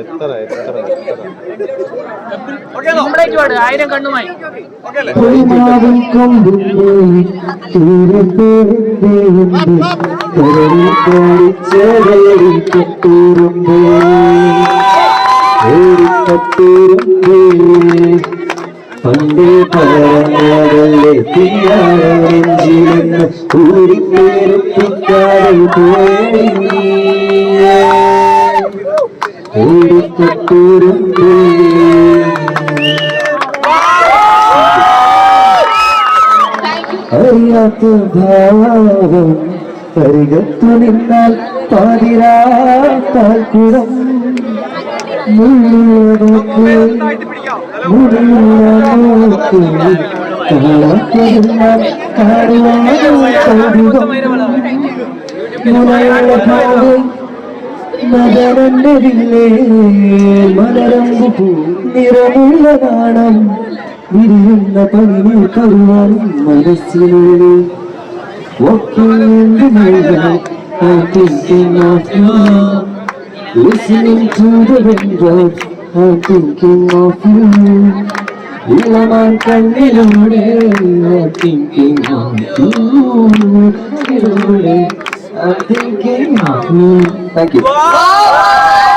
എത്ര എത്ര ആയിരം കണ്ണുമായി. പണ്ടേ പറഞ്ഞതല്ലേ തീയാനെഞ്ചിലെന്ന് കൂടിപ്പേരുപ്പിക്കാതെ പോയി അറിയാത്ത ഭാവം പരികത്തു നിന്നാൽ പാതിരാത്താൽക്കുടം മുള്ളുള്ളതൊക്കെ കാണാത്തതിനാൽ കാണുവാനോ കൗതുകം മുനയുള്ള ഭാവം മലരമ്പു പൂ നിറമുള്ള നാണം വിരിയുന്ന പണി കറുവാൻ മനസ്സിനുള്ളിൽ കണ്ണിലൂടെ I'm thinking of you. Thank you. Mm,